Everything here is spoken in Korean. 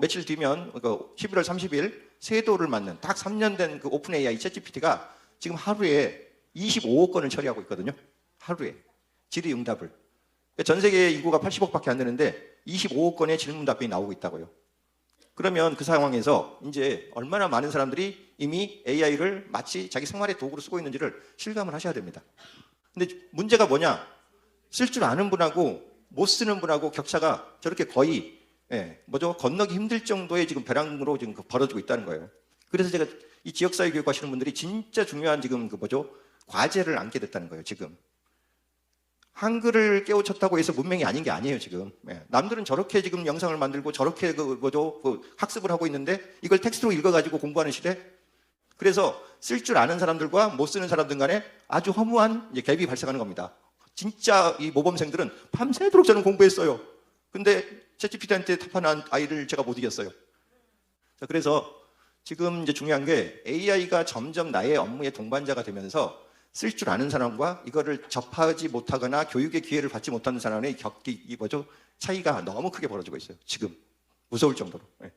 며칠 뒤면 그 11월 30일 세도를 맞는 딱 3년 된 그 오픈 AI 챗GPT가 지금 하루에 25억 건을 처리하고 있거든요. 하루에 질의응답을. 그러니까 전 세계 인구가 80억밖에 안 되는데 25억 건의 질문 답변이 나오고 있다고요. 그러면 그 상황에서 이제 얼마나 많은 사람들이 이미 AI를 마치 자기 생활의 도구로 쓰고 있는지를 실감을 하셔야 됩니다. 근데 문제가 뭐냐? 쓸 줄 아는 분하고 못 쓰는 분하고 격차가 저렇게 거의 예, 뭐죠? 건너기 힘들 정도의 지금 벼랑으로 지금 그 벌어지고 있다는 거예요. 그래서 제가 이 지역사회 교육 하시는 분들이 진짜 중요한 지금 그 뭐죠? 과제를 안게 됐다는 거예요, 지금. 한글을 깨우쳤다고 해서 문명이 아닌 게 아니에요, 지금. 예, 남들은 저렇게 지금 영상을 만들고 저렇게 그 뭐죠? 그 학습을 하고 있는데 이걸 텍스트로 읽어가지고 공부하는 시대? 그래서 쓸 줄 아는 사람들과 못 쓰는 사람들 간에 아주 허무한 갭이 발생하는 겁니다. 진짜 이 모범생들은 밤새도록 저는 공부했어요. 근데 챗GPT한테 답하는 아이를 제가 못 이겼어요. 자, 그래서 지금 이제 중요한 게 AI가 점점 나의 업무의 동반자가 되면서 쓸 줄 아는 사람과 이거를 접하지 못하거나 교육의 기회를 받지 못하는 사람의 격기 이 뭐죠 차이가 너무 크게 벌어지고 있어요. 지금 무서울 정도로. 예.